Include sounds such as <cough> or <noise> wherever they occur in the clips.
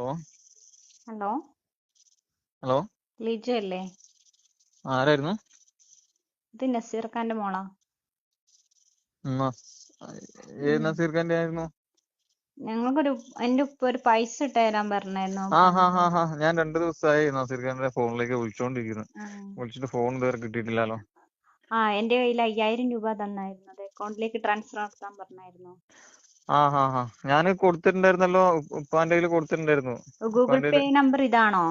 Hello hello hello Liju അല്ലേ ആരായിരുന്നു? ഇത് നസീർ ഖാന്റെ മോളാ. ഏത് നസീർ ഖാന്റെ ആയിരുന്നു? ഞങ്ങൾക്കൊരു എന്റെ ഉപ്പ ഒരു പൈസ ഇട്ട് തരാൻ പറഞ്ഞായിരുന്നു. ആ ഹാ ഹാ ഹാ ഞാൻ രണ്ടു ദിവസമായി നസീർ ഖാന്റെ ഫോണിലേക്ക് വിളിച്ചോണ്ടിരിക്കുന്നു. വിളിച്ചിട്ട് ഫോൺ ഇതുവരെ കിട്ടിയിട്ടില്ലല്ലോ. ആ എന്റെ കയ്യിൽ അയ്യായിരം രൂപ തന്നായിരുന്നു. അത് അക്കൗണ്ടിലേക്ക് ട്രാൻസ്ഫർ നടത്താൻ പറഞ്ഞായിരുന്നു. ആ ഹാ ഹാ ഞാൻ കൊടുത്തിട്ടുണ്ടായിരുന്നല്ലോ ഉപ്പ- ഉപ്പാന്റെ കയ്യിൽ കൊടുത്തിട്ടുണ്ടായിരുന്നു. ഗൂഗിൾ പേ നമ്പർ ഇതാണോ?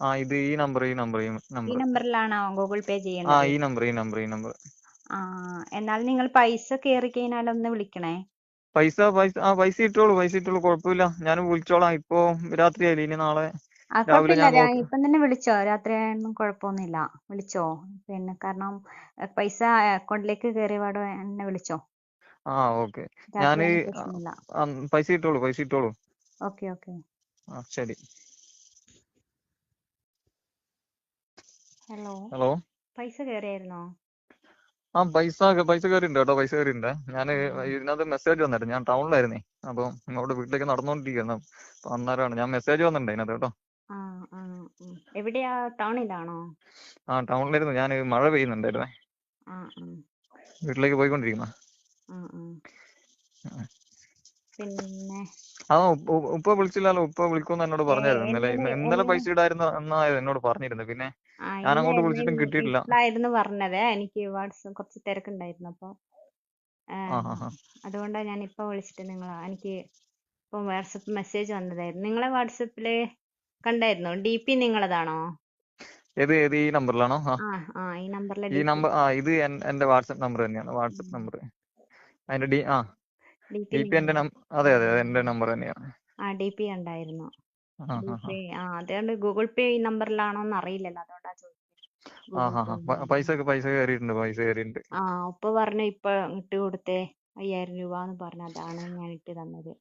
ആ ഇത് ഈ നമ്പർ ഈ നമ്പർ ഈ ഈ നമ്പർ നമ്പറിലാണോ ഗൂഗിൾ പേ ആ ഈ നമ്പർ ഈ നമ്പർ ഈ നമ്പർ. ആ എന്നാൽ നിങ്ങൾ പൈസ കേറി കഴിഞ്ഞാൽ ഒന്ന് വിളിക്കണേ. പൈസ പൈസ ആ പൈസ ഇട്ടോളൂ പൈസ ഇട്ടോളൂ കുഴപ്പമില്ല. ഞാൻ വിളിച്ചോളാം. ഇപ്പൊ രാത്രിയായില്ലേ ഇനി നാളെ കുഴപ്പമില്ല. ഇപ്പം തന്നെ വിളിച്ചോ. രാത്രിയായൊന്നും കുഴപ്പമൊന്നുമില്ല. വിളിച്ചോ. പിന്നെ കാരണം പൈസ അക്കൗണ്ടിലേക്ക് കയറിയ പാടെ എന്നെ വിളിച്ചോ. ആ ഓക്കെ. ഞാൻ രാത്രിയായാലും പ്രശ്നമില്ല. ആ, പൈസ ഇട്ടോളൂ പൈസ ഇട്ടോളൂ. Okay okay. ആ ശരി. ഹലോ. ഹലോ. പൈസ കയറിയായിരുന്നോ ആ പൈസ പൈസ കയറിയിട്ടുണ്ട് കേട്ടോ പൈസ കയറിയിട്ടുണ്ട് ഞാൻ. ഇതിനകത്ത് മെസ്സേജ് വന്നിട്ട് ഞാൻ ടൗണിലായിരുന്നു. അപ്പം ഇങ്ങോട്ട് വീട്ടിലേക്ക് നടന്നുകൊണ്ടിരിക്കുന്നു അപ്പൊ അന്നേരമാണ് ഞാൻ മെസ്സേജ് വന്നിട്ടുണ്ട് അതിനകത്ത് കേട്ടോ. ആ ആ ഉം. എവിടെയാ? ടൗണിലാണോ? ആ ടൗണിലായിരുന്നു ഞാൻ മഴ പെയ്യുന്നുണ്ടായിരുന്നേ. ആ ആ. വീട്ടിലേക്ക് പോയിക്കൊണ്ടിരിക്കുന്ന ആ ആ പിന്നെ ആ ഉപ്പ വിളിച്ചില്ലല്ലോ. ഉപ്പ വിളിക്കുമെന്ന് എന്നോട് പറഞ്ഞായിരുന്നു. ഇന്നലെ ഇന്നലെ പൈസ ഇടായിരുന്നു എന്നായത് എന്നോട് പറഞ്ഞിരുന്നു പിന്നെ ഞാൻ അങ്ങോട്ട് വിളിച്ചിട്ടും കിട്ടിയിട്ടില്ല. ആയിരുന്നു പറഞ്ഞത്. എനിക്ക് വാട്സ് കുറച്ച് തിരക്കുണ്ടായിരുന്നു. അപ്പൊ അതുകൊണ്ടാണ് ഞാൻ ഇപ്പൊ വിളിച്ചിട്ട് നിങ്ങൾ എനിക്ക് ഇപ്പൊ വാട്സപ്പ് മെസ്സേജ് വന്നതായിരുന്നു. നിങ്ങളെ വാട്സപ്പിൽ കണ്ടായിരുന്നോ? ഡി പി നിങ്ങളതാണോ? ഏത് ഏത് ഈ നമ്പറിലാണോ? ഈ നമ്പറിലെ ഈ നമ്പർ ആ ഇത് എന്റെ വാട്സപ്പ് നമ്പർ തന്നെയാണ്. വാട്സപ്പ് നമ്പർ അതിന്റെ ഡി ആ. ഡി പി എന്റെ അതെ അതെ എന്റെ നമ്പർ തന്നെയാണ്. ആ ഡി പി ഉണ്ടായിരുന്നു. ആ അതുകൊണ്ട് ഗൂഗിൾ പേ ഈ നമ്പറിലാണോന്ന് അറിയില്ലല്ലോ അതുകൊണ്ടാ ചോദിച്ചത്. പൈസ പൈസ കയറിയിട്ടുണ്ട് പൈസ കയറിയിട്ടുണ്ട്. ആ ഉപ്പ പറഞ്ഞു ഇപ്പൊ ഇട്ട് കൊടുത്തേ അയ്യായിരം രൂപ എന്ന് പറഞ്ഞു അതാണ് ഞാൻ ഇട്ട് തന്നത്.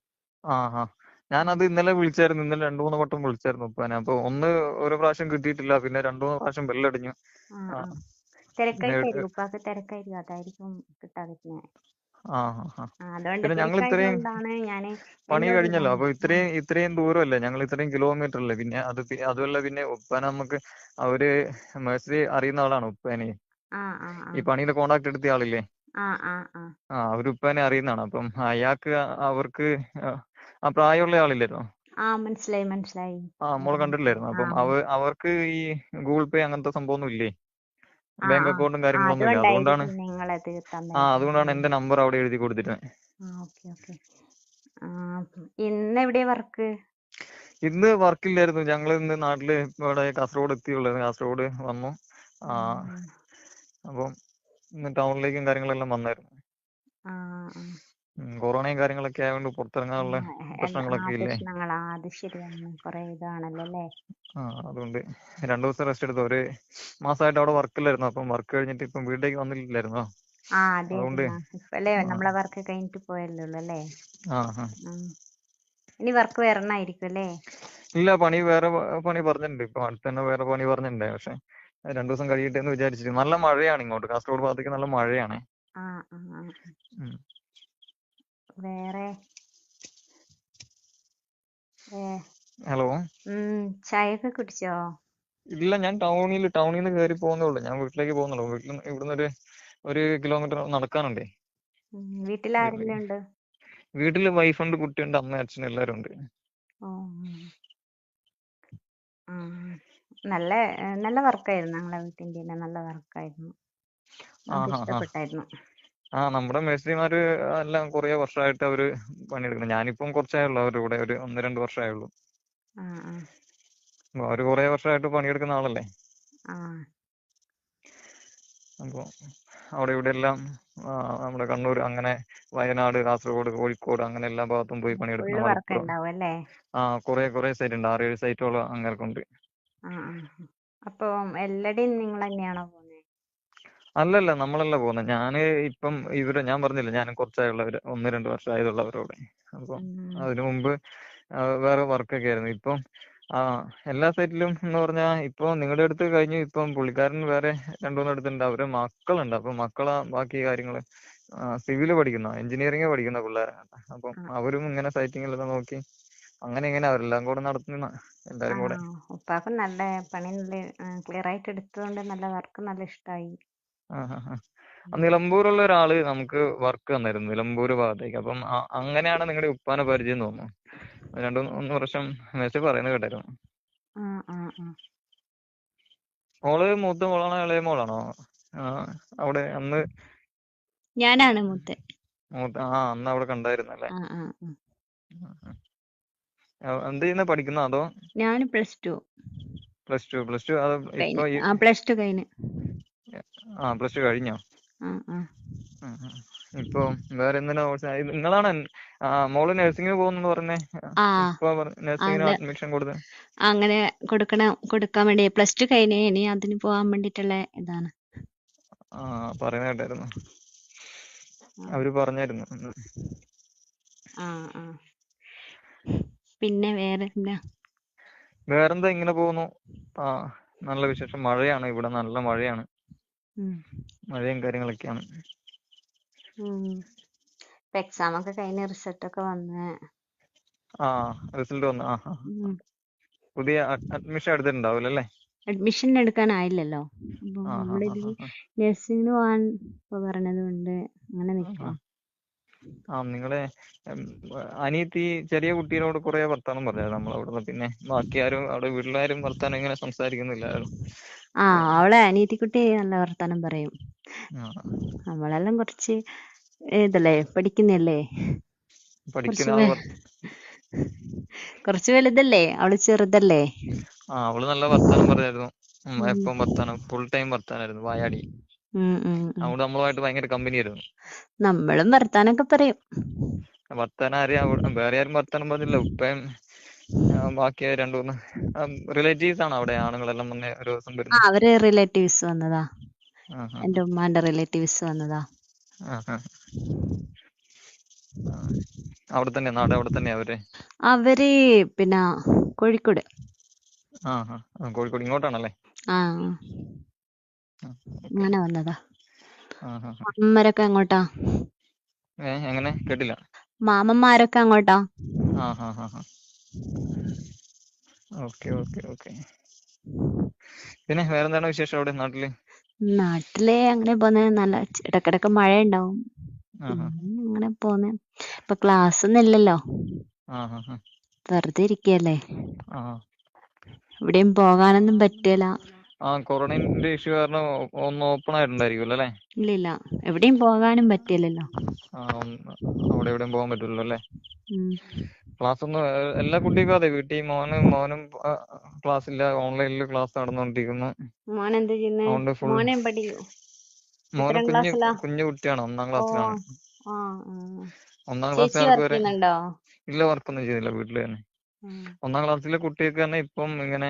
ആ അത് ഞാനത് ഇന്നലെ വിളിച്ചായിരുന്നു ഇന്നലെ രണ്ടു മൂന്ന് വട്ടം വിളിച്ചായിരുന്നു ഉപ്പാനെ അപ്പൊ ഒന്ന് ഒരു പ്രാവശ്യം കിട്ടിയിട്ടില്ല പിന്നെ രണ്ടു മൂന്ന് പ്രാവശ്യം ബെല്ലടിഞ്ഞു. തിരക്കായിരിക്കും ഉപ്പാക്ക് തിരക്കായിരിക്കും അതായിരിക്കും കിട്ടാതിരുന്നത് പിന്നെ ഞങ്ങൾ ഇത്രയും പണി കഴിഞ്ഞല്ലോ. അപ്പൊ ഇത്രയും ഇത്രയും ദൂരമല്ലേ? ഞങ്ങൾ ഇത്രയും കിലോമീറ്റർ അല്ലേ പിന്നെ അത് അതുമല്ല പിന്നെ ഉപ്പാനെ നമുക്ക് അവർ മേഴ്സറി അറിയുന്ന ആളാണ് ഉപ്പാനെ. ഈ പണിയുടെ കോണ്ടാക്ട് എടുത്ത ആളില്ലേ? ആ അവർ ഉപ്പാനെ അറിയുന്നതാണ്. അപ്പം അയാൾക്ക് അവർക്ക് ആ പ്രായമുള്ള ആളില്ലായിരുന്നോ? ആ മനസ്സിലായി മനസ്സിലായി. ആ മോൾ. കണ്ടിട്ടില്ലായിരുന്നു? അപ്പം അവ അവർക്ക് ഈ ഗൂഗിൾ പേ അങ്ങനത്തെ സംഭവം ഒന്നും ഇല്ലേ? ബാങ്ക് അക്കൗണ്ടും കാര്യങ്ങളൊന്നും ഇല്ല അതുകൊണ്ടാണ് ആ അതുകൊണ്ടാണ് എന്റെ നമ്പർ അവിടെ എഴുതി കൊടുത്തിരുന്നത് ഇന്ന് വർക്ക്? ഇന്ന് വർക്കില്ലായിരുന്നു. ഞങ്ങൾ ഇന്ന് നാട്ടിൽ ഇവിടെ കാസർഗോഡ് എത്തിയുള്ളത് കാസർഗോഡ് വന്നു. ആ അപ്പം ഇന്ന് ടൗണിലേക്കും കാര്യങ്ങളെല്ലാം വന്നായിരുന്നു. കൊറോണയും കാര്യങ്ങളൊക്കെ ആയതുകൊണ്ട് പുറത്തിറങ്ങാനുള്ള പ്രശ്നങ്ങളൊക്കെ ഇല്ലേ? പ്രശ്നങ്ങളാ. അത് ശരിയാണ്. കുറെ ഇതാണല്ലോ അല്ലേ? ആ അതുകൊണ്ട് രണ്ടു ദിവസം റെസ്റ്റ് എടുത്തു? ഒരു മാസമായിട്ട് അവിടെ വർക്കില്ലായിരുന്നു? അപ്പം വർക്ക് കഴിഞ്ഞിട്ട് ഇപ്പം വീട്ടിലേക്ക് വന്നിട്ടില്ലായിരുന്നോ ആ അതെ ആ. നമ്മളെ വർക്ക് കഴിഞ്ഞിട്ട് പോയല്ലോ അല്ലേ? ഇനി വർക്ക് വരണായിരിക്കും അല്ലേ? ഇല്ല പണി വേറെ പണി പറഞ്ഞിട്ടുണ്ട്. ഇപ്പൊ അടുത്ത് തന്നെ വേറെ പണി പറഞ്ഞിട്ടുണ്ട്. പക്ഷെ രണ്ടു ദിവസം കഴിയട്ടെ എന്ന് വിചാരിച്ചിട്ട്. നല്ല മഴയാണ് ഇങ്ങോട്ട്. കാസർഗോഡ് ഭാഗത്തേക്ക് നല്ല മഴയാണ്. വേറെ. ഹലോ. ചായയൊക്കെ കുടിച്ചോ? ഇല്ല ഞാൻ ടൗണിൽ ടൗണിൽ നിന്ന് കയറി പോകുന്നേ ഉള്ളൂ. ഞാൻ വീട്ടിലേക്ക് പോകുന്നുള്ളൂ. വീട്ടിൽ ഇവിടുന്ന് ഒരു ഒരു കിലോമീറ്റർ നടക്കാനുണ്ടേ. വീട്ടിൽ ആരെല്ലാം ഉണ്ട്? കുട്ടി ഉണ്ട് കുട്ടിയുണ്ട് അമ്മ അച്ഛൻ എല്ലാരും ഉണ്ട്. നല്ല നല്ല വർക്കായിരുന്നു ഞങ്ങളെ വീട്ടിന്റെ നല്ല വർക്കായിരുന്നു. ഇഷ്ടപ്പെട്ടായിരുന്നു ആ നമ്മുടെ മേസ്ത്രിമാര് എല്ലാം കുറേ വർഷമായിട്ട് അവർ പണിയെടുക്കുന്നത് ഞാനിപ്പം കുറച്ചായുള്ളൂ അവരുടെ കൂടെ ഒരു ഒന്ന് രണ്ട് വർഷമായുള്ളൂ ആ ആ. അപ്പൊ അവർ കുറെ വർഷമായിട്ട് പണിയെടുക്കുന്ന ആളല്ലേ? ആ. അപ്പൊ അവിടെ ഇവിടെ എല്ലാം ആ, നമ്മുടെ കണ്ണൂർ അങ്ങനെ വയനാട് കാസർഗോഡ് കോഴിക്കോട് അങ്ങനെ എല്ലാ ഭാഗത്തും പോയി ഫുള്ള് പണിയെടുക്കുന്ന വർക്ക് മലപ്പുറം ഉണ്ടാവും അല്ലേ? ആ കുറെ കുറെ സൈറ്റ് ഉണ്ട് ആറേഴ് സൈറ്റോളം അങ്ങേർക്കുണ്ട്. ആ ആ. അപ്പൊ നിങ്ങൾ തന്നെയാണോ അല്ലല്ല നമ്മളല്ല പോകുന്നത് ഞാൻ ഇപ്പം ഇവർ ഞാൻ പറഞ്ഞില്ല ഞാനും കുറച്ചായുള്ളവര് ഒന്ന് രണ്ട് വർഷമായതുള്ളവരോട് അപ്പം. അതിനു മുമ്പ് വേറെ വർക്കൊക്കെ ആയിരുന്നു. ഇപ്പം ആ എല്ലാ സൈറ്റിലും എന്ന് പറഞ്ഞാൽ ഇപ്പൊ നിങ്ങളുടെ അടുത്ത് കഴിഞ്ഞു. ഇപ്പം പുള്ളിക്കാരൻ വേറെ രണ്ടുമൂന്ന് അടുത്തുണ്ട്. അവർ മക്കളുണ്ട്. അപ്പൊ മക്കളാ ബാക്കി കാര്യങ്ങൾ സിവിൽ പഠിക്കുന്ന. എഞ്ചിനീയറിംഗ് പഠിക്കുന്ന പിള്ളേരാണ് അപ്പം അവരും ഇങ്ങനെ സൈറ്റിങ്ങിലൊക്കെ നോക്കി അങ്ങനെ ഇങ്ങനെ അവരെല്ലാം കൂടെ നടത്തുന്ന എല്ലാരും കൂടെ. ഉപ്പാക്കും നല്ല പണി നല്ല ക്ലിയർ ആയിട്ട് എടുത്തതുകൊണ്ട് നല്ല വർക്ക് നല്ല. ആ നിലമ്പൂരുള്ള ഒരാൾ നമുക്ക് വർക്ക് തന്നായിരുന്നു നിലമ്പൂർ ഭാഗത്തേക്ക്. അപ്പം അങ്ങനെയാണ് നിങ്ങളുടെ ഉപ്പാനെ പരിചയം തോന്നുന്നു. രണ്ടു മൂന്ന് വർഷം മെസ്സേജ് പറയുന്നത് കേട്ടായിരുന്നു. മോൾ മൂത്ത മോളാണോ ഇളയ മോളാണോ? അവിടെ അന്ന് ഞാനാണ് മൂത്ത മൂത്ത ആ അന്ന് അവിടെ കണ്ടായിരുന്നല്ലേ എന്ത് ചെയ്യുന്ന പഠിക്കുന്ന അതോ? ഞാൻ plus two. Plus two plus two. Plus two കഴിഞ്ഞു. ആ പ്ലസ് ടു കഴിഞ്ഞോ? ഇപ്പോ വേറെ എന്തിനാ കോഴ്സ് നിങ്ങളാണ് മോൾ നഴ്സിംഗിന് പോകുന്നു പറഞ്ഞേ? നഴ്സിംഗിന് അഡ്മിഷൻ കൊടുത്ത്. അങ്ങനെ കൊടുക്കണ കൊടുക്കാൻ വേണ്ടി. പ്ലസ് ടു കഴിഞ്ഞ് ഇനി അതിന് പോകാൻ വേണ്ടിട്ടുള്ള ഇതാണ്. ആ പറയുന്ന കേട്ടായിരുന്നു. അവർ പറഞ്ഞായിരുന്നു. ഉം. ആ ആ. പിന്നെ വേറെ എന്താ? വേറെന്താ ഇങ്ങനെ പോകുന്നു? ആ നല്ല വിശേഷം. മഴയാണ് ഇവിടെ. നല്ല മഴയാണ്. മഴയും കാര്യങ്ങളൊക്കെയാണ്. ഇപ്പൊ എക്സാം ഒക്കെ കഴിഞ്ഞ് റിസൾട്ട് ഒക്കെ വന്ന്. ആ റിസൾട്ട് വന്നു. ആ. പുതിയ അഡ്മിഷൻ എടുത്തിട്ടുണ്ടാവില്ല അല്ലേ? അഡ്മിഷൻ എടുക്കാനായില്ലല്ലോ. ആയില്ലല്ലോ ആ. നഴ്സിംഗിന് പോകാൻ പറഞ്ഞത് കൊണ്ട് അങ്ങനെ ആ, നിക്കാം ആ നിങ്ങളെ അനിയത്തി ചെറിയ കുട്ടീനോട് കുറെ വർത്താനം പറഞ്ഞായിരുന്നു നമ്മളവിടുന്ന്. പിന്നെ ബാക്കി ആരും അവിടെ വീട്ടിലാരും വർത്താനം ഇങ്ങനെ സംസാരിക്കുന്നില്ലായിരുന്നു ആ അവളെ അനിയത്തിക്കുട്ടി നല്ല വർത്താനം പറയും. നമ്മളെല്ലാം കുറച്ച് ഇതല്ലേ പഠിക്കുന്നല്ലേ കുറച്ച് വലുതല്ലേ? അവൾ ചെറുതല്ലേ? ആ അവൾ നല്ല വർത്താനം പറയായിരുന്നു. എപ്പം വർത്താനം? ഫുൾ ടൈം വർത്താനായിരുന്നു വായാടി. ഉം ഉം ഉം. അവിടെ നമ്മളുമായിട്ട് ഭയങ്കര കമ്പനി ആയിരുന്നു നമ്മളും വർത്താനൊക്കെ പറയും. വർത്താനം അറിയാം. അവിടെ- വേറെ ആരും വർത്താനം പറഞ്ഞില്ല. ഉപ്പയും ആ, ബാക്കി രണ്ടു മൂന്ന് റിലേറ്റീവ്സ് ആണ് അവിടെ ആണുങ്ങളെല്ലാം വന്ന് ഒരു ദിവസം ആ വരുന്നു അവർ റിലേറ്റീവ്സ് വന്നതാ. ആ ആ എന്റെ ഉമ്മാന്റെ റിലേറ്റീവ്സ് വന്നതാ. ആ ആ ആ. അവിടെ തന്നെ നാട് അവിടെ തന്നെ അവർ? അവർ പിന്നെ കോഴിക്കോട്. ആ ആ ആ, കോഴിക്കോട് ഇങ്ങോട്ടാണല്ലേ? ആ. അങ്ങനെ വന്നതാ. മാമന്മാരൊക്കെ അങ്ങോട്ടാ എങ്ങനെ? കേട്ടില്ല. മാമന്മാരൊക്കെ അങ്ങോട്ടാ ഓക്കെ ഓക്കെ ഓക്കെ. പിന്നെ വേറെന്താണ് വിശേഷം അവിടെ നാട്ടിൽ? നാട്ടിൽ അങ്ങനെ പോന്നെ നല്ല ഇടക്കിടക്ക് മഴ ഉണ്ടാവും അങ്ങനെ പോന്നെ. ഇപ്പൊ ക്ലാസ് ഒന്നും ഇല്ലല്ലോ വെറുതെ ഇരിക്കല്ലേ. എവിടെയും പോകാനൊന്നും പറ്റില്ല ആ കൊറോണന്റെ ഇഷ്യൂ കാരണം ഒന്ന് ഓപ്പൺ ആയിട്ടുണ്ടായിരിക്കുമല്ലോ അല്ലേ? ഇല്ല ഇല്ല എവിടെയും പോകാനും പറ്റില്ലല്ലോ. ആ ഒന്ന് അവിടെ എവിടെയും പോകാൻ പറ്റില്ലല്ലോ അല്ലേ? ക്ലാസ് ഒന്നും എല്ലാ കുട്ടികൾക്കും അതെ വീട്ടിൽ മോനും മോനും ക്ലാസ് ഇല്ല ഓൺലൈനിൽ ക്ലാസ് നടന്നുകൊണ്ടിരിക്കുന്നു മോൻ എന്താ ചെയ്യുന്നേ? അതുകൊണ്ട് ഫുൾ മോനെ പഠിക്കൂ? മോന് എത്രാം കുഞ്ഞു ക്ലാസ്സിലാ? കുഞ്ഞു കുട്ടിയാണ് ഒന്നാം ക്ലാസ്സിലാണ്. ആ ആ. ഒന്നാം ചേച്ചി ക്ലാസ്സുകാർക്ക് വർക്ക് വരെ ചെയ്യുന്നുണ്ടോ? ഇല്ല വർക്കൊന്നും ചെയ്യുന്നില്ല വീട്ടിൽ തന്നെ. ഒന്നാം ക്ലാസ്സിലെ കുട്ടികൾക്ക് തന്നെ ഇപ്പം ഇങ്ങനെ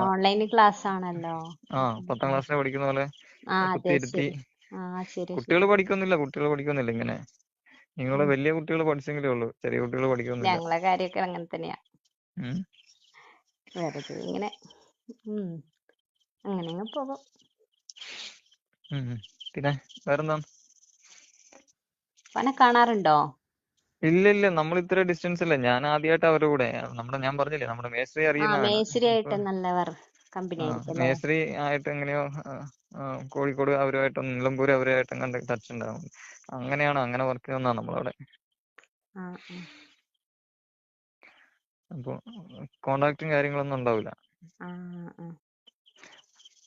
ഓൺലൈൻ ക്ലാസ് ആണല്ലോ ആ പത്താം. ക്ലാസ്സിലെ പഠിക്കുന്ന പോലെ കുത്തിയിരുത്തി. കുട്ടികൾ പഠിക്കുന്നില്ല കുട്ടികൾ പഠിക്കുന്നില്ല ഇങ്ങനെ. നിങ്ങൾ വലിയ കുട്ടികൾ പഠിച്ചെങ്കിലേ ഉള്ളൂ ചെറിയ കുട്ടികൾ പഠിക്കുന്നില്ല. ഞങ്ങളെ കാര്യമൊക്കെ അങ്ങനെ തന്നെയാ. വെറുതെ ഇങ്ങനെ അങ്ങനെ അങ്ങ് പോകും. പിന്നെ വേറെന്താ പനെ കാണാറുണ്ടോ? ഇല്ല ഇല്ല നമ്മൾ ഇത്ര ഡിസ്റ്റൻസ് അല്ല ഞാൻ ആദ്യമായിട്ട് അവരുടെ കൂടെ. നമ്മുടെ ഞാൻ പറഞ്ഞില്ലേ നമ്മുടെ മേസ്ത്രി ആ അറിയുന്നതാണ് നല്ല വർ കമ്പനി ആ ആയിരിക്കും അല്ലേ? മേസ്ത്രി ആയിട്ട് എങ്ങനെയോ ആ, ആ, കോഴിക്കോട് അവരുമായിട്ടും നിലമ്പൂർ അവരുമായിട്ടും കണ്ട് ടച്ച് ഉണ്ടാവും. അങ്ങനെയാണ്? അങ്ങനെ വർക്ക് ചെയ്യുന്നതാ നമ്മളവിടെ. ആ ആ. അപ്പൊ കോണ്ടാക്റ്റും കാര്യങ്ങളൊന്നും ഉണ്ടാവില്ല. ആ ആ.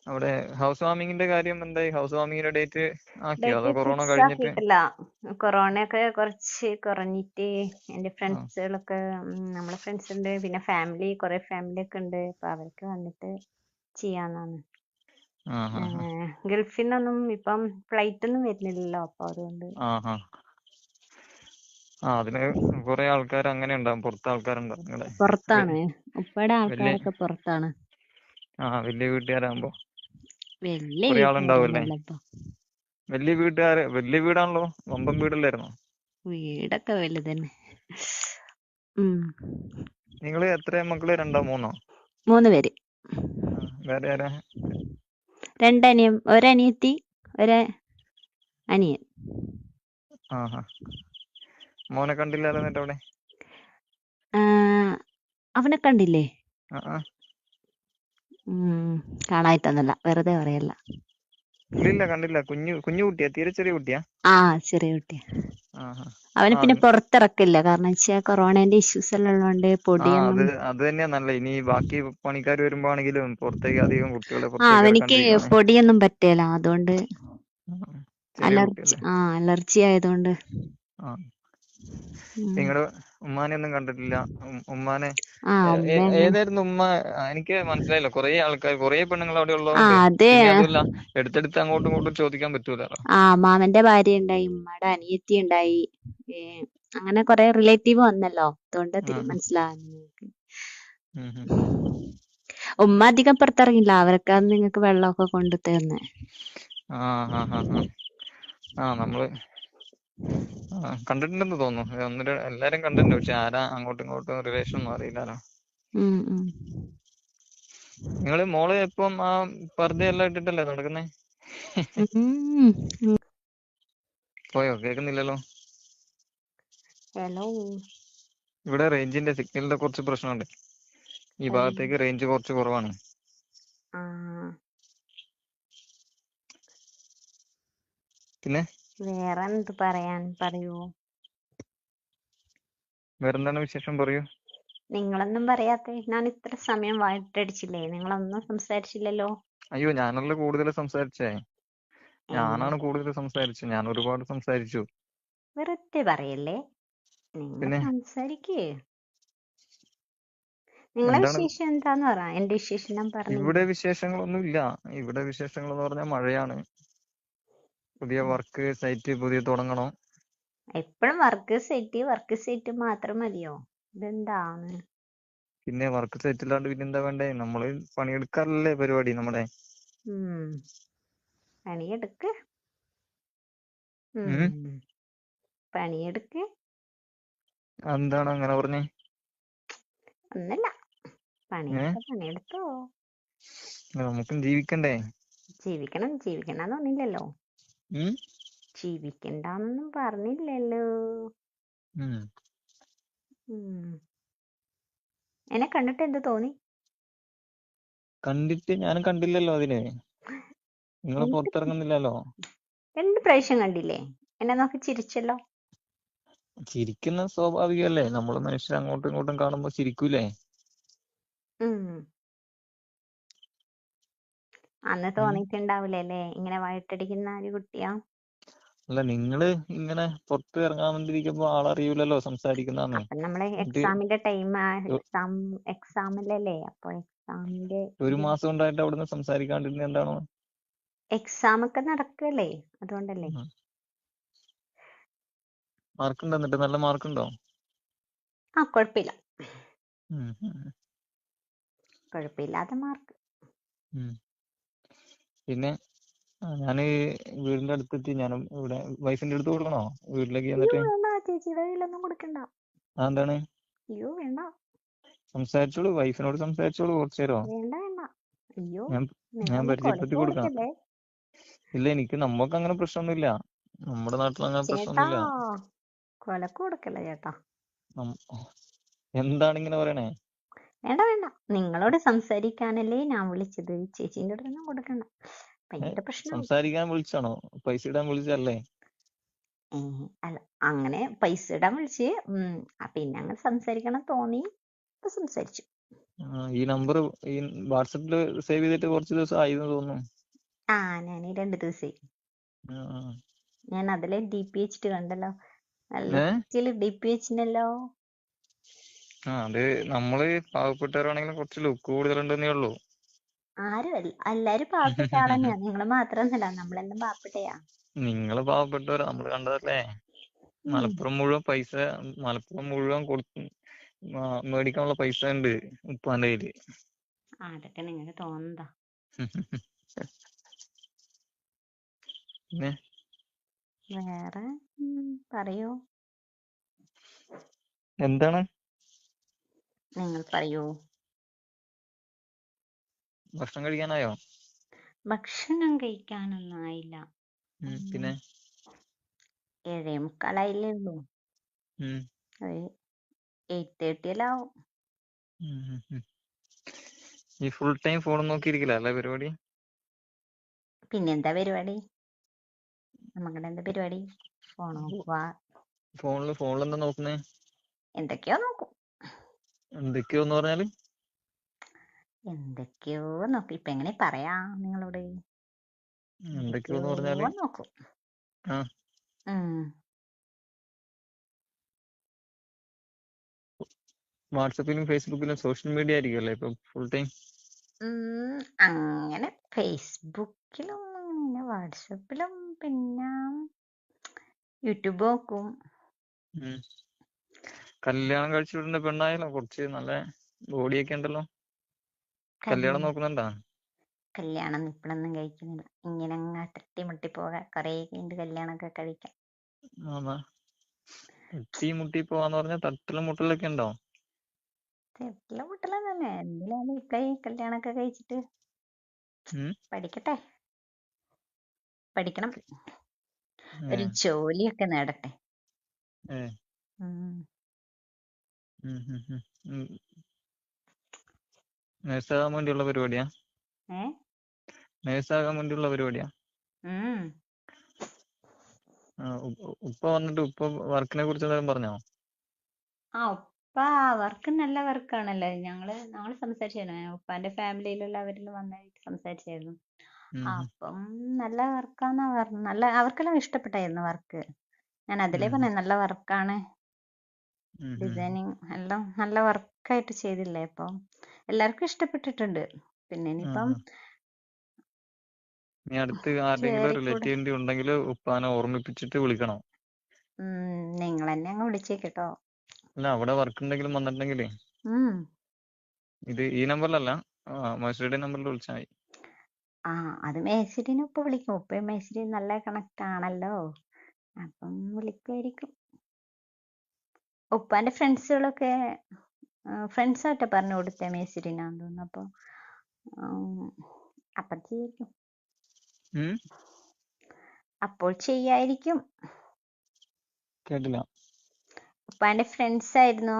അവിടെ ഹൗസ് വാമിങ്ങിന്റെ കാര്യം എന്തായി? ഹൗസ് വാമിങ്ങിന്റെ ഡേറ്റ് ആക്കിയോ? അതോ കൊറോണ കഴിഞ്ഞിട്ട്? കൊറോണ ഒക്കെ കുറച്ച് കുറഞ്ഞിട്ട് എന്റെ ഫ്രണ്ട്സുകളൊക്കെ നമ്മളെ ഫ്രണ്ട്സ് ഉണ്ട് പിന്നെ ഫാമിലി കുറെ ഫാമിലി ഒക്കെ ഉണ്ട്. അപ്പൊ അവർക്ക് വന്നിട്ട് ചെയ്യാന്നാണ്. ഗൾഫിൽ നിന്നൊന്നും ഇപ്പം ഫ്ലൈറ്റ് ഒന്നും വരുന്നില്ലല്ലോ. അപ്പൊ അതുകൊണ്ട് ആ അതിന് കുറെ ആൾക്കാർ അങ്ങനെ ഉണ്ടാവും. പുറത്തെ ആൾക്കാരുണ്ടാവും പുറത്താണ്. ഉപ്പയുടെ ആൾക്കാരൊക്കെ പുറത്താണ്. ആ വലിയ വീട്ടുകാരാകുമ്പോ വലിയ ആളുണ്ടാവുമല്ലേ വലിയ വീട്ടുകാര് വലിയ വീടാണല്ലോ? വമ്പൻ വീടല്ലായിരുന്നോ? വീടൊക്കെ വലുതന്നെ. ഉം. നിങ്ങൾ എത്ര മക്കൾ രണ്ടോ മൂന്നോ? മൂന്ന് പേര്. വേറെ ആരാ? രണ്ടനിയം ഒരനിയത്തി ഒരെ അനിയൻ. മോനെ കണ്ടില്ലല്ലോ അവിടെ? അവനെ കണ്ടില്ലേ? കാണായിട്ടൊന്നുമല്ല വെറുതെ പറയല്ല. ഇല്ല കണ്ടില്ല. കുഞ്ഞു കുഞ്ഞു കുട്ടിയാ? തീരെ ചെറിയ കുട്ടിയാ? ആ ചെറിയ കുട്ടിയാ. അവനെ പിന്നെ പുറത്തിറക്കില്ല. കാരണം വെച്ചാ കൊറോണന്റെ ഇഷ്യൂസ് എല്ലാം ഉള്ളതുകൊണ്ട് ആ അത് തന്നെയാ നല്ലത്. ഇനി ബാക്കി പണിക്കാർ വരുമ്പോ ആണെങ്കിലും പുറത്തേക്ക് അധികം കുട്ടികളെ അവനിക്ക് പൊടിയൊന്നും പറ്റില്ല അതുകൊണ്ട് അലർജി ആ അലർജി ആയതുകൊണ്ട് ആ. നിങ്ങളുടെ ഉമ്മാനെ ഒന്നും കണ്ടിട്ടില്ല. ഉമ്മാനെ ഏതായിരുന്നു ഉമ്മ? എനിക്ക് മനസ്സിലായില്ല. കുറേ ആൾക്കാർ കുറേ പെണ്ണുങ്ങൾ അവിടെ അതുമല്ല എടുത്തെടുത്ത് അങ്ങോട്ടും ഇങ്ങോട്ടും ചോദിക്കാൻ പറ്റൂല ആ മാമന്റെ ഭാര്യ ഉണ്ടായി ഉമ്മയുടെ അനിയത്തി ഉണ്ടായി. അങ്ങനെ കൊറേ റിലേറ്റീവ് വന്നല്ലോ. അതുകൊണ്ട് മനസ്സിലാവുന്നു. ഉമ്മ അധികം പുറത്തിറങ്ങില്ല അവരൊക്കെ നിങ്ങൾക്ക് വെള്ളമൊക്കെ കൊണ്ടു തരുന്നേ ആ നമ്മൾ കണ്ടിട്ടുണ്ടെന്ന് തോന്നുന്നു. ഒന്നിട്ട് എല്ലാരും കണ്ടിട്ടുണ്ട്. പക്ഷെ ആരാ അങ്ങോട്ടും ഇങ്ങോട്ടും റിലേഷൻ ഒന്നും അറിയില്ലല്ലോ. നിങ്ങൾ മോൾ ഇപ്പം ആ പർദ്ദയെല്ലാം ഇട്ടിട്ടല്ലേ നടക്കുന്നേ. പോയോ? കേക്കുന്നില്ലല്ലോ? ഹലോ. ഇവിടെ റേഞ്ചിന്റെ സിഗ്നലിന്റെ കുറച്ച് പ്രശ്നമുണ്ട്. ഈ ഭാഗത്തേക്ക് റേഞ്ച് കുറച്ച് കുറവാണ്. പിന്നെ? വേറെ എന്ത് പറയാൻ പറയൂ? വേറെന്താണ് വിശേഷം പറയൂ. നിങ്ങളൊന്നും പറയാത്തെ. ഞാൻ ഇത്ര സമയം വായിട്ടടിച്ചില്ലേ? നിങ്ങളൊന്നും സംസാരിച്ചില്ലല്ലോ? അയ്യോ ഞാനല്ല കൂടുതൽ സംസാരിച്ചേ? ഞാനാണ് കൂടുതൽ സംസാരിച്ചത്. ഞാൻ ഒരുപാട് സംസാരിച്ചു. വെറുതെ പറയല്ലേ? നിങ്ങൾ സംസാരിക്കേ. നിങ്ങളെ വിശേഷം എന്താന്ന് പറ. എന്റെ വിശേഷം ഞാൻ ഇവിടെ പറഞ്ഞില്ലേ വിശേഷങ്ങളൊന്നും ഇല്ല ഇവിടെ വിശേഷങ്ങൾ എന്ന് പറഞ്ഞാൽ മഴയാണ്. പുതിയ വർക്ക് സൈറ്റ് പുതിയ തുടങ്ങണോ? എപ്പോഴും വർക്ക് സെറ്റ് വർക്ക് സെറ്റ് മാത്രം മതിയോ ഇതെന്താണ്? പിന്നെ വർക്ക് സെറ്റ് ഇല്ലാണ്ട് പിന്നെ എന്താ വേണ്ടേ? നമ്മൾ പണിയെടുക്കാറല്ലേ പരിപാടി നമ്മുടെ പണിയെടുക്ക്. പണിയെടുക്ക്. എന്താണ് അങ്ങനെ പറഞ്ഞേ? ഒന്നല്ല പണിയെടുത്തോ നമുക്കും ജീവിക്കണ്ടേ? ജീവിക്കണം ജീവിക്കണം പറഞ്ഞില്ലല്ലോ ഉം? ജീവിക്കണ്ടെന്നൊന്നും പറഞ്ഞില്ലല്ലോ. ഉം. ഉം. എന്നെ കണ്ടിട്ട് എന്ത് തോന്നി? കണ്ടിട്ട് ഞാൻ കണ്ടില്ലല്ലോ അതിനെ. നിങ്ങൾ എന്ത് പുറത്തിറങ്ങുന്നില്ലല്ലോ? രണ്ട് പ്രാവശ്യം കണ്ടില്ലേ? എന്നെ നോക്കി ചിരിച്ചല്ലോ? ചിരിക്കുന്ന സ്വാഭാവികല്ലേ? നമ്മൾ മനുഷ്യർ അങ്ങോട്ടും ഇങ്ങോട്ടും കാണുമ്പോൾ ചിരിക്കൂലേ ഉം. അന്ന് ഉം. ഇങ്ങനെ വയറ്റടിക്കുന്ന ഒരു കുട്ടിയാ. അല്ല നിങ്ങൾ ഇങ്ങനെ പുറത്ത് ഇറങ്ങാൻ വേണ്ടിയിരിക്കുമ്പോ ആളറിയൂലല്ലോ സംസാരിക്കുന്നാന്ന് അപ്പൊ നമ്മളെ എന്നിട്ട് എക്സാമിന്റെ ടൈം ഒ- എക്സാം എക്സാമിലല്ലേ അപ്പൊ എക്സാമിന്റെ ഒരു മാസം ഉണ്ടായിട്ട് അവിടുന്ന് സംസാരിക്കാണ്ടിരുന്ന എന്താണ്? എക്സാമൊക്കെ നടക്കല്ലേ? അതുകൊണ്ടല്ലേ. മാർക്ക് ഉണ്ടോ എന്നിട്ട്? നല്ല മാർക്ക് ഉണ്ടോ ആ കുഴപ്പമില്ല ഉം ഉം. കുഴപ്പമില്ലാത്ത മാർക്ക്. ഉം. പിന്നെ ഞാൻ ഞാൻ വീടിന്റെ അടുത്തെത്തി. ഞാൻ ഇവിടെ വൈഫിന്റെ അടുത്ത് കൊടുക്കണോ? വീട്ടിലേക്ക് വന്നിട്ട് ചെന്നിട്ട്? ചേച്ചിയുടെ കയ്യിലൊന്നും കൊടുക്കണ്ട. അതെന്താണ് അയ്യോ വേണ്ട. സംസാരിച്ചോളൂ വൈഫിനോട് സംസാരിച്ചോളൂ കുറച്ചു നേരം വേണ്ട വേണ്ട. അയ്യോ ഞാൻ പരിചയപ്പെടുത്തി കൊടുക്കാം. ഇല്ല എനിക്ക് നമുക്ക് അങ്ങനെ പ്രശ്നമൊന്നുമില്ല. നമ്മുടെ നാട്ടിൽ അങ്ങനെ പ്രശ്നമൊന്നുമില്ല. കൊലക്ക് കൊടുക്കല്ലേ ചേട്ടാ? എന്താണ് ഇങ്ങനെ പറയണേ? വേണ്ട വേണ്ട. നിങ്ങളോട് സംസാരിക്കാനല്ലേ ഞാൻ വിളിച്ചത്. ചേച്ചീന്റെ അടുത്തൊന്നും കൊടുക്കണ്ട ഏ, ഭയങ്കര പ്രശ്നം സംസാരിക്കാൻ വിളിച്ചാണോ? പൈസ ഇടാൻ വിളിച്ചല്ലേ അല്ല അങ്ങനെ പൈസ ഇടാൻ വിളിച്ച് പിന്നെ അങ്ങനെ സംസാരിക്കണം തോന്നി സംസാരിച്ചു. ഈ നമ്പർ ഈ വാട്സപ്പിൽ സേവ് ചെയ്തിട്ട് കുറച്ച് ദിവസം ആയിരുന്നു തോന്നുന്നു. ആ ഞാൻ ഈ രണ്ട് ദിവസമായി. ഞാൻ അതിലെ ഡി പി വെച്ചിട്ട് കണ്ടല്ലോ. ഡി പി വെച്ചിട്ടുണ്ടല്ലോ ആ അത് നമ്മൾ പാവപ്പെട്ടവരാണെങ്കിലും കുറച്ച് ലുക്ക് കൂടുതലുണ്ടെന്നേ ഉള്ളൂ. ആരും അല്ല എല്ലാരും പാവപ്പെട്ട ആളെന്നെയാ. നിങ്ങൾ മാത്രമൊന്നുമല്ല നമ്മളെല്ലാം പാവപ്പെട്ടയാ. നിങ്ങൾ പാവപ്പെട്ടവരാ നമ്മൾ കണ്ടതല്ലേ? ഉം. മലപ്പുറം മുഴുവൻ പൈസ മലപ്പുറം മുഴുവൻ കൊടുത്ത് ആ, മേടിക്കാനുള്ള പൈസ ഉണ്ട് ഉപ്പാന്റെ കയ്യിൽ. ആ, അതൊക്കെ നിങ്ങക്ക് തോന്നുന്നതാ. പിന്നെ? വേറെ ഉം, പറയൂ. എന്താണ്? നിങ്ങൾ പറയൂ. ഭക്ഷണം കഴിക്കാനായോ? ഭക്ഷണം കഴിക്കാനൊന്നും ആയില്ല. പിന്നെ? ഏഴേ മുക്കാലായില്ലേ ഉള്ളൂ. എയ്റ്റ് തേർട്ടി എല്ലാം ആവും. ഉം ഉം ഉം. ഈ ഫുൾ ടൈം ഫോൺ നോക്കിയിരിക്കില്ല അല്ലേ പരിപാടി? പിന്നെന്താ പരിപാടി? നമ്മുടെ എന്താ പരിപാടി? ഫോൺ നോക്കുക ഫോണിൽ ഫോണിൽ എന്താ നോക്കുന്നേ? എന്തൊക്കെയോ നോക്കും. എന്തൊക്കെയോന്ന് പറഞ്ഞാൽ? എന്തൊക്കെയോ നോക്കും ഇപ്പൊ എങ്ങനെ പറയാ നിങ്ങളോട്? എന്തൊക്കെയോന്ന് പറഞ്ഞാൽ? എന്തൊക്കെയോ നോക്കും ആ. ഉം. വാട്സപ്പിലും ഫേസ്ബുക്കിലും സോഷ്യൽ മീഡിയ ആയിരിക്കുമല്ലേ ഇപ്പൊ ഫുൾ ടൈം? ഉം, അങ്ങനെ ഫേസ്ബുക്കിലും അങ്ങനെ വാട്സപ്പിലും പിന്നെ യൂട്യൂബ് നോക്കും. കല്യാണം കഴിച്ചു വിടുന്ന പെണ്ണായാലോ? കുറച്ച് നല്ല ബോഡിയൊക്കെ ഉണ്ടല്ലോ. കല്യാണം നോക്കുന്നുണ്ടാ? കല്യാണം ഇപ്പഴൊന്നും കഴിക്കുന്നില്ല. ഇങ്ങനെ അങ്ങ് തട്ടിമുട്ടി പോകാൻ കൊറേ കഴിഞ്ഞിട്ട് കല്യാണൊക്കെ കഴിക്കാം. തട്ടി മുട്ടി പോവാന്ന് പറഞ്ഞാൽ തട്ടിലും മുട്ടലൊക്കെ ഉണ്ടോ? തെറ്റില്ല തന്നെ എന്തിനാണ് ഇപ്പഴേ കല്യാണൊക്കെ കഴിച്ചിട്ട് ഉം? പഠിക്കട്ടെ. പഠിക്കണം. ഒരു ഏ, ജോലിയൊക്കെ നേടട്ടെ. ഏ, ഉം. നേഴ്സാകാൻ വേണ്ടിയുള്ള പരിപാടിയാ? നേഴ്സാകാൻ വേണ്ടിയുള്ള പരിപാടിയാ? ഉപ്പ വന്നിട്ട് ഉപ്പ വർക്കിനെ കുറിച്ച് എന്തെങ്കിലും പറഞ്ഞോ? ആ ഉപ്പ വർക്ക് നല്ല വർക്കാണല്ലോ. ഞങ്ങൾ ഞങ്ങൾ സംസാരിച്ചായിരുന്നു. ഉപ്പാന്റെ ഫാമിലിയിലുള്ളവരെല്ലാം വന്നായിട്ട് സംസാരിച്ചായിരുന്നു. അപ്പം നല്ല വർക്കാന്നാ പറഞ്ഞു നല്ല അവർക്കെല്ലാം ഇഷ്ടപ്പെട്ടായിരുന്നു വർക്ക്. ഞാൻ അതിലേ പറഞ്ഞു നല്ല വർക്കാണ്. ഡിസൈനിങ് എല്ലാം നല്ല വർക്കായിട്ട് ചെയ്തില്ലേ അപ്പം എല്ലാവർക്കും ഇഷ്ടപ്പെട്ടിട്ടുണ്ട്. പിന്നെ ഇനിയിപ്പം ആ. നീ അടുത്ത് ആരെങ്കിലും റിലേറ്റീവിന്റെ ഉണ്ടെങ്കിൽ ഉപ്പാനെ ഓർമ്മിപ്പിച്ചിട്ട് വിളിക്കണം. നിങ്ങൾ തന്നെ അങ്ങ് വിളിച്ചേക്കട്ടോ. അല്ല അവിടെ വർക്ക് ഉണ്ടെങ്കിലും വന്നിട്ടുണ്ടെങ്കിലേ. ഇത് ഈ നമ്പറിലല്ല മസൂരുടെ നമ്പറിൽ വിളിച്ചാൽ മതി ആ അത് മേശിരിനെ ഉപ്പ വിളിക്കും. ഉപ്പയും മേശിരി നല്ല കണക്ട് ആണല്ലോ. അപ്പം വിളിക്കുമായിരിക്കും. ഉപ്പാന്റെ ഫ്രണ്ട്സുകളൊക്കെ ഫ്രണ്ട്സ് ആയിട്ട് പറഞ്ഞു കൊടുത്തേ മേസിരിനാന്ന് തോന്നുന്നു. അപ്പൊ ഉം, ചെയ്യും? അപ്പോൾ ചെയ്യായിരിക്കും. കേട്ടില്ല. ഉപ്പാന്റെ ഫ്രണ്ട്സ് ആയിരുന്നു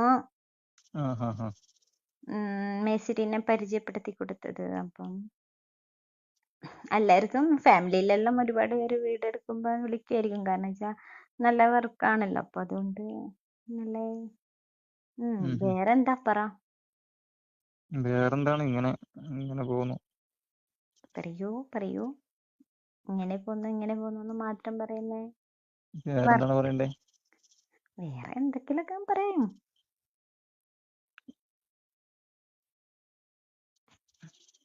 മേസിരിനെ പരിചയപ്പെടുത്തി കൊടുത്തത്. അപ്പം എല്ലാവർക്കും ഫാമിലിയിലെല്ലാം ഒരുപാട് പേര് വീടെടുക്കുമ്പോ വിളിക്കുമായിരിക്കും കാരണം വെച്ചാൽ നല്ല വർക്കാണല്ലോ. അപ്പൊ അതുകൊണ്ട് നല്ല ഉം, ഉം, ഉം. വേറെന്താ പറ? വേറെന്താണ് ഇങ്ങനെ ഇങ്ങനെ പോകുന്നു. പറയൂ പറയൂ. ഇങ്ങനെ പോന്നു ഇങ്ങനെ പോന്നു എന്ന് മാത്രം പറയുന്നേ. വേറെന്താണ് പറയണ്ടേ? വേറെ എന്തെങ്കിലുമൊക്കെ പറയും.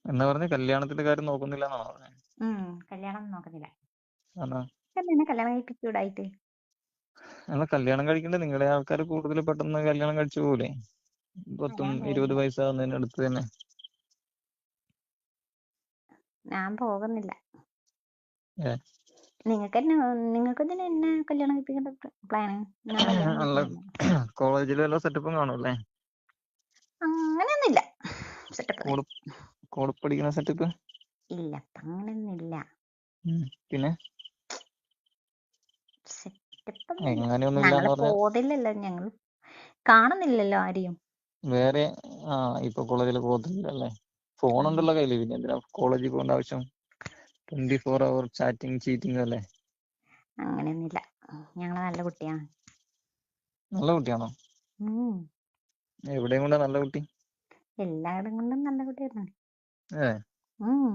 എന്നാ പറഞ്ഞ കല്യാണത്തിന്റെ കാര്യം നോക്കുന്നില്ല എന്നാണോ പറഞ്ഞത് ഉം കല്യാണം നോക്കുന്നില്ല. ആണോ? എന്നെ കല്യാണം കഴിപ്പിച്ചൂടായിട്ട് അല്ല കല്യാണം കഴിക്കണ്ടേ? നിങ്ങളുടെ ആൾക്കാർ കൂടുതൽ പെട്ടെന്ന് കല്യാണം കഴിച്ചു പോകൂലേ പത്തും ഇരുപത് വയസ്സാകുന്നതിന് അടുത്ത് തന്നെ. ഞാൻ പോകുന്നില്ല നിങ്ങൾക്ക് നിങ്ങൾക്ക് എന്നെ കല്യാണം കഴിപ്പിക്കേണ്ട പ്ലാന്? <laughs> കോളേജിൽ വല്ല സെറ്റപ്പും കാണുമല്ലേ അങ്ങനെയൊന്നുമില്ല. സെറ്റപ്പ് കൂടെ പഠിക്കുന്ന സെറ്റപ്പ്? ഇല്ല അങ്ങനെയൊന്നുമില്ല പിന്നെ? ഒന്നുമില്ല എങ്ങനെയൊന്നും ഇല്ലാന്ന് ഞങ്ങൾ പറഞ്ഞാൽ പോതില്ലല്ലോ ഞങ്ങൾ കാണുന്നില്ലല്ലോ ആരെയും. വേറെ ആ ഇപ്പൊ കോളേജിൽ പോകത്തില്ലല്ലേ ഫോൺ ഉണ്ടല്ലോ കയ്യിൽ പിന്നെ എന്തിനാ കോളേജിൽ പോകേണ്ട ആവശ്യം? ട്വന്റി ഫോർ അവർ ചാറ്റിംഗ് ചീറ്റിംഗ് അല്ലേ? അങ്ങനെയൊന്നുമില്ല. ഞങ്ങൾ നല്ല കുട്ടിയാണ് നല്ല കുട്ടിയാണോ? ഉം. എവിടെയും കൊണ്ടാ നല്ല കുട്ടി? എല്ലായിടം കൊണ്ടും നല്ല കുട്ടിയായിരുന്നു. ഏ. ഉം.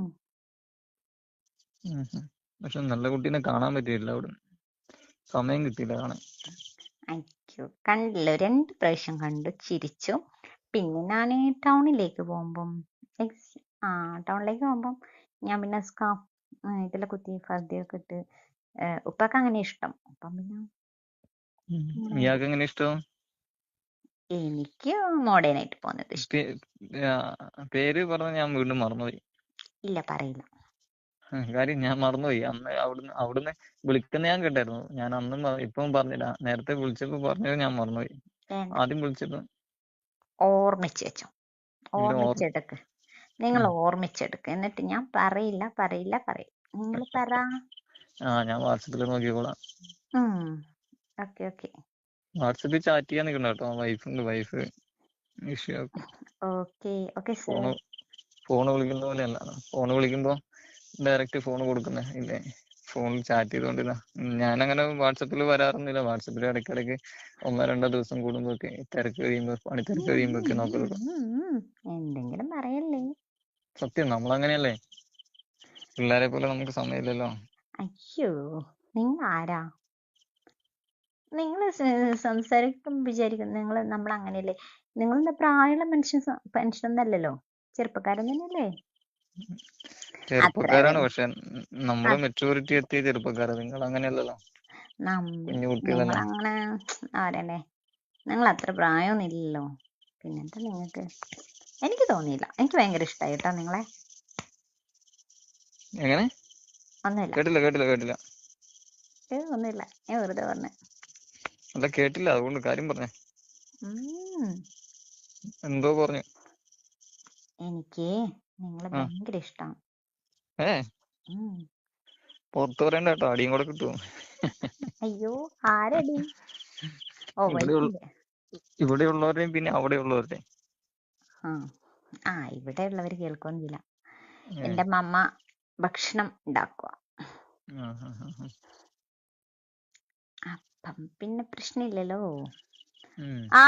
ഉം ഉം. പക്ഷെ നല്ല കുട്ടീനെ കാണാൻ പറ്റിയില്ല അവിടെ സമയം കിട്ടിയില്ല കാണാൻ. അയ്യോ കണ്ടില്ല? രണ്ട് പ്രാവശ്യം കണ്ടു ചിരിച്ചു. പിന്നെ ഞാൻ ടൗണിലേക്ക് പോകുമ്പം ആ ടൗണിലേക്ക് പോകുമ്പം ഞാൻ പിന്നെ സ്കാഫ് ഇതിലെ കുത്തി ഫർദിയൊക്കെ ഇട്ട് ഉപ്പൊക്കെ അങ്ങനെ ഇഷ്ടം. അപ്പം പിന്നെ എങ്ങനെ ഇഷ്ടം? എനിക്ക് മോഡേൺ ആയിട്ട് പോകുന്നത് പേര് പറഞ്ഞ ഞാൻ വീണ്ടും മറന്നുപോയി. ഇല്ല പറയില്ല. കാര്യം ഞാൻ മറന്നുപോയി. അന്ന് അവിടുന്ന് അവിടുന്ന് വിളിക്കുന്ന ഞാൻ കേട്ടായിരുന്നു. ഞാൻ അന്നും പറ- ഇപ്പം പറഞ്ഞില്ല. നേരത്തെ വിളിച്ചപ്പോ പറഞ്ഞത് ഞാൻ മറന്നുപോയി. വേണ്ട ആദ്യം വിളിച്ചപ്പോ ഓർമ്മിച്ച് വെച്ചോ. ഓർമ്മിച്ചെടുക്ക്. നിങ്ങൾ ഓർമ്മിച്ചെടുക്ക്. എന്നിട്ട് ഞാൻ പറയില്ല പറയില്ല പറയും. നിങ്ങൾ പറ. ആ ഞാൻ വാട്സപ്പിൽ നോക്കിക്കോളാം. Okay okay. വാട്സപ്പിൽ ചാറ്റ് ചെയ്യാൻ നിൽക്കണ്ട കേട്ടോ. വൈഫ് ഉണ്ട്. Wife issue okay okay sir. Phone phone വിളിക്കുന്ന പോലെയല്ല ഫോണ് വിളിക്കുമ്പോ ഡയറക്റ്റ് ഫോൺ കൊടുക്കുന്നത് ഇല്ലേ? ഫോണിൽ ചാറ്റ് ചെയ്തുകൊണ്ടിരുന്ന ഞാൻ അങ്ങനെ വാട്സപ്പിൽ വരാറൊന്നുമില്ല. വാട്സപ്പിൽ ഇടയ്ക്കിടയ്ക്ക് ഒന്നോ രണ്ടോ ദിവസം കൂടുമ്പോഴൊക്കെ തിരക്ക് കഴിയുമ്പോ പണി തിരക്ക് കഴിയുമ്പോഴൊക്കെ നോക്കുള്ളൂ എന്തെങ്കിലും പറയല്ലേ. സത്യം നമ്മളങ്ങനെയല്ലേ? പിള്ളേരെ പോലെ നമുക്ക് സമയമില്ലല്ലോ. അയ്യോ നിങ്ങൾ ആരാ നിങ്ങൾ സംസാരിക്കും വിചാരിക്കും. നിങ്ങൾ നമ്മൾ അങ്ങനെയല്ലേ നിങ്ങൾ എന്താ പ്രായമുള്ള മനുഷ്യൻ പെൻഷൻ ഒന്നല്ലല്ലോ ചെറുപ്പക്കാരൻ തന്നെയല്ലേ? ചെറുപ്പക്കാരാണ്. പക്ഷെ നമ്മൾ മെച്ചൂരിറ്റി എത്തിയ ചെറുപ്പക്കാരാ. നിങ്ങൾ അങ്ങനെയല്ലല്ലോ. കുഞ്ഞു കുട്ടികളല്ലേ. അങ്ങനെ ആരല്ലേ നിങ്ങൾ അത്ര പ്രായമൊന്നും ഇല്ലല്ലോ പിന്നെന്താ നിങ്ങൾക്ക്? എനിക്ക് തോന്നിയില്ല. എനിക്ക് ഭയങ്കര ഇഷ്ടമായി കേട്ടോ നിങ്ങളെ. എങ്ങനെ? ഒന്നുമില്ല. കേട്ടില്ല കേട്ടില്ല കേട്ടില്ല. ഒന്നുമില്ല. ഞാൻ വെറുതെ പറഞ്ഞു. അല്ല കേട്ടില്ല. അതുകൊണ്ട് കാര്യം പറഞ്ഞേ. എന്തോ പറഞ്ഞു. എനിക്ക് നിങ്ങളെ ആ. ഭയങ്കര ഇഷ്ടമാണ് ഏ? പുറത്ത് പറയണ്ട കേട്ടോ. അടിയും കൂടെ കിട്ടും. അയ്യോ ആരടി? ഓ ഇവിടെ ഉള്ള- ഇവിടെ ഉള്ളവരുടെയും പിന്നെ അവിടെ ഉള്ളവരുടെയും. ആ. ആ ഇവിടെ ഉള്ളവർ കേൾക്കൊന്നുമില്ല ഏ. എന്റെ മമ്മ ഭക്ഷണം ഉണ്ടാക്കുക ആ, ആ, ആ, ആ. അപ്പം പിന്നെ പ്രശ്നമില്ലല്ലോ. ഉം. ആ.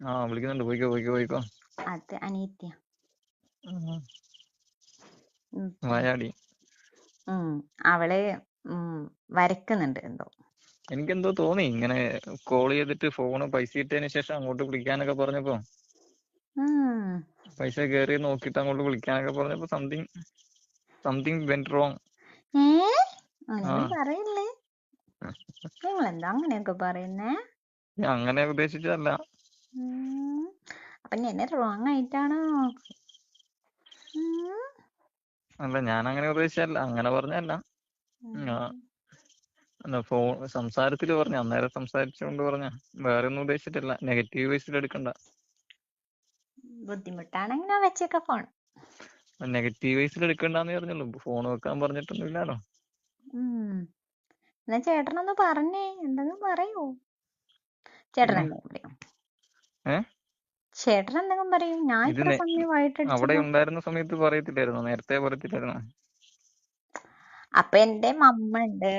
ആ വിളിക്കുന്നുണ്ട്. പോയിക്കോ പോയിക്കോ പോയിക്കോ. അത് അനിയത്തിയ. ഉം. വായാടി ഉം. അവൾ ഉം, വരക്കുന്നുണ്ട് എന്തോ. എനിക്കെന്തോ തോന്നി. ഇങ്ങനെ കോൾ ചെയ്തിട്ട് ഫോണ് പൈസ ഇട്ടതിന് ശേഷം അങ്ങോട്ട് വിളിക്കാനൊക്കെ പറഞ്ഞപ്പോ. ഉം. പൈസ കേറി നോക്കിട്ട് അങ്ങോട്ട് വിളിക്കാനൊക്കെ പറഞ്ഞപ്പോ സംതിങ് സംതിങ് വെന്റ് റോങ് ഏ? ആ. അങ്ങനെയൊന്നും പറയല്ലേ? നിങ്ങൾ എന്താ അങ്ങനെയൊക്കെ പറയുന്നേ? ഞാൻ അങ്ങനെ ഉദ്ദേശിച്ചതല്ല. ഉം. അപ്പൊ ഞാൻ റോങ് ആയിട്ടാണോ. അല്ല ഞാൻ അങ്ങനെ ഉദ്ദേശിച്ചല്ല അങ്ങനെ പറഞ്ഞതല്ല അല്ല ഫോൺ സംസാരത്തിൽ പറഞ്ഞ അന്നേരം സംസാരിച്ചുകൊണ്ട് പറഞ്ഞ. വേറെ ഒന്നും ഉദ്ദേശിച്ചിട്ടില്ല. നെഗറ്റീവ് വൈസിൽ എടുക്കണ്ട. ബുദ്ധിമുട്ടാണെങ്കിൽ ഞാൻ വെച്ചേക്ക ഫോൺ. നെഗറ്റീവ് വൈസിൽ എടുക്കണ്ടെന്ന് പറഞ്ഞല്ലോ ഫോൺ വെക്കാൻ പറഞ്ഞിട്ടൊന്നും ഇല്ലല്ലോ എന്നാ ചേട്ടനൊന്ന് പറഞ്ഞേ. എന്തെങ്കിലും പറയൂ? ചേട്ടൻ പിന്നെ എന്തെങ്കിലും പറയൂ ഏ? ചേട്ടൻ എന്തെങ്കിലും പറയും? ഞാൻ ഇത് ഇത്ര അവിടെ ഉണ്ടായിരുന്ന സമയത്ത് പറയത്തില്ലായിരുന്നോ? നേരത്തെ പറയത്തില്ലായിരുന്നോ? അപ്പൊ എന്റെ മമ്മ ഉണ്ട്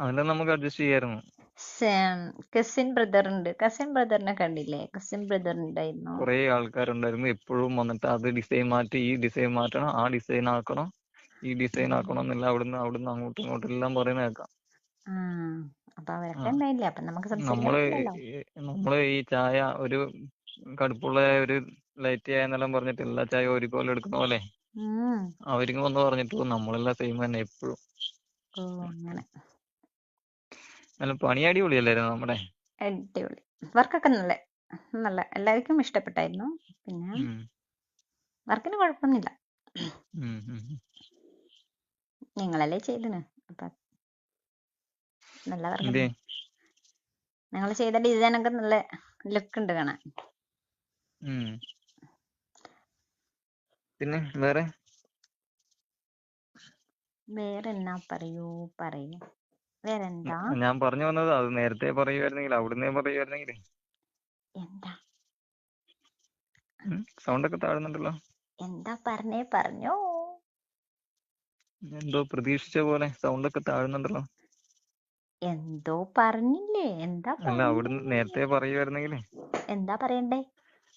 അതെല്ലാം നമുക്ക് അഡ്ജസ്റ്റ് ചെയ്യായിരുന്നു. കസിൻ ബ്രദർ ഉണ്ട്. കസിൻ ബ്രദറിനെ കണ്ടില്ലേ? കസിൻ ബ്രദർ ഉണ്ടായിരുന്നു. കുറെ ആൾക്കാരുണ്ടായിരുന്നു. എപ്പോഴും വന്നിട്ട് അത് ഡിസൈൻ മാറ്റി ഈ ഡിസൈൻ മാറ്റണം ആ ഡിസൈൻ ആക്കണം ഈ ഡിസൈൻ. ആക്കണം എന്നെല്ലാം അവിടുന്ന് അവിടുന്ന് അങ്ങോട്ടും ഇങ്ങോട്ടും എല്ലാം പറയുന്ന കേൾക്കാം. അപ്പൊ അവരൊക്കെ ഉണ്ടായില്ലേ? അപ്പൊ നമുക്ക് നമ്മൾ നമ്മൾ ഈ ചായ ഒരു കടുപ്പുള്ള ഒരു ലൈറ്റ് ചായ എന്നെല്ലാം പറഞ്ഞിട്ട് എല്ലാ ചായ ഒരുപോലെ എടുക്കുന്ന പോലെ ഉം. അവരിങ്ങ് വന്ന് പറഞ്ഞിട്ട് നമ്മളെല്ലാം സെയിം തന്നെ എപ്പോഴും. ഓ അങ്ങനെ. നല്ല പണി അടിപൊളിയല്ലായിരുന്നു നമ്മുടെ? അടിപൊളി. വർക്കൊക്കെ നല്ല നല്ല എല്ലാവർക്കും ഇഷ്ടപ്പെട്ടായിരുന്നു. പിന്നെ ഉം. വർക്കിന് കുഴപ്പമൊന്നുമില്ല. ഉം, ഉം, ഉം. നിങ്ങളല്ലേ ചെയ്തിന് അപ്പൊ നല്ല എന്തേ? നിങ്ങൾ ചെയ്ത ഡിസൈൻ ഒക്കെ നല്ല ലുക്ക് ഉണ്ട് കാണാൻ. പിന്നെ വേറെ? വേറെ എന്നാ പറയൂ പറയൂ. വേറെന്താ? ഞാൻ പറഞ്ഞു വന്നത് അത് നേരത്തെ പറയുമായിരുന്നെങ്കിൽ അവിടുന്നേ പറയുമായിരുന്നെങ്കിൽ എന്താ? സൗണ്ട് ഒക്കെ താഴുന്നുണ്ടല്ലോ. എന്താ പറഞ്ഞേ പറഞ്ഞോ. എന്തോ പ്രതീക്ഷിച്ച പോലെ സൗണ്ട് ഒക്കെ താഴുന്നുണ്ടല്ലോ. എന്തോ പറഞ്ഞില്ലേ? എന്താ അല്ല അവിടുന്ന് നേരത്തെ പറയുമായിരുന്നെങ്കിൽ എന്താ പറയണ്ടേ?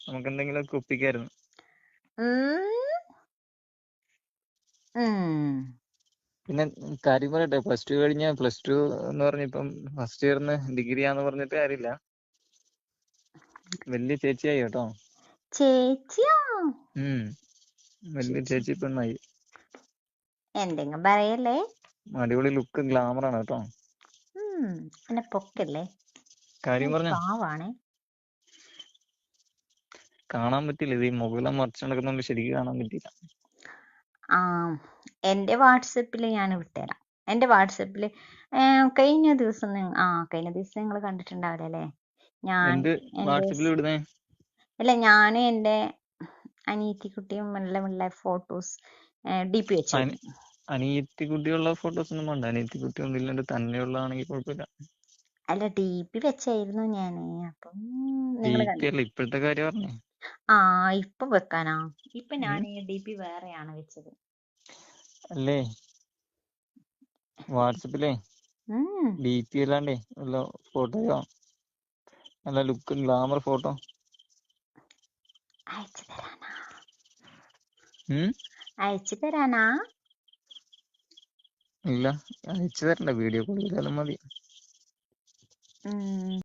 നമുക്ക് എന്തെങ്കിലും ഒക്കെ ഒപ്പിക്കായിരുന്നു. ഉം. ഉം. പിന്നെ കാര്യം പറയട്ടെ പ്ലസ് ടു കഴിഞ്ഞ പ്ലസ് ടു എന്ന് പറഞ്ഞിപ്പം ഫസ്റ്റ് ഇയറിന് ഡിഗ്രി ആന്ന് പറഞ്ഞിട്ട് കാര്യമില്ല വലിയ ചേച്ചിയായി കേട്ടോ. ചേച്ചിയോ? ഉം. വലിയ ചേച്ചി. പെണ്ണായി. എന്തെങ്കിലും പറയല്ലേ? അടിപൊളി ലുക്ക് ഗ്ലാമർ ആണ് കേട്ടോ. എന്നെ പൊക്കല്ലേ? കാര്യം പറഞ്ഞ? പാവാണേ. കാണാൻ പറ്റില്ല. ഇത് ഈ മുകളിലെ മറിച്ച് നടക്കുന്നോണ്ട് ശരിക്കും കാണാൻ പറ്റില്ല ആ എന്റെ വാട്സപ്പിൽ ഞാൻ വിട്ടുതരാം എന്റെ വാട്സപ്പിൽ കഴിഞ്ഞ ദിവസം നിങ്ങ- ആ കഴിഞ്ഞ ദിവസം നിങ്ങൾ കണ്ടിട്ടുണ്ടാവില്ല അല്ലേ? ഞാൻ അല്ല ഞാൻ എന്റെ അനിയത്തിക്കുട്ടിയും മെല്ലെ മെല്ലെ ഫോട്ടോസ് ഡി പി വെച്ചിരുന്നു അനിയത്തി കുട്ടിയുള്ള ഫോട്ടോസ് ഒന്നും വേണ്ട അനിയത്തി കുട്ടി ഇല്ലാണ്ട് തന്നെയുള്ളതാണെങ്കിൽ കുഴപ്പമില്ല. അല്ല ഡി പി വെച്ചായിരുന്നു ഞാൻ. അപ്പം നിങ്ങൾ അല്ല ഇപ്പോഴത്തെ കാര്യം പറഞ്ഞേ. ആ ഇപ്പൊ വെക്കാനാ. ഇപ്പൊ. ഞാൻ ഡി പി വേറെയാണ് വെച്ചത്. അല്ലേ? വാട്സപ്പിലേ? ഉം. ഡി പി അല്ലാണ്ടേ വല്ല ഫോട്ടോയോ നല്ല ലുക്ക് ഗ്ലാമർ ഫോട്ടോ. അയച്ചു തരാനാ. അയച്ചു തരാനാ? ഇല്ല. അയച്ചു തരണ്ട. വീഡിയോ കോൾ ചെയ്താലും മതി.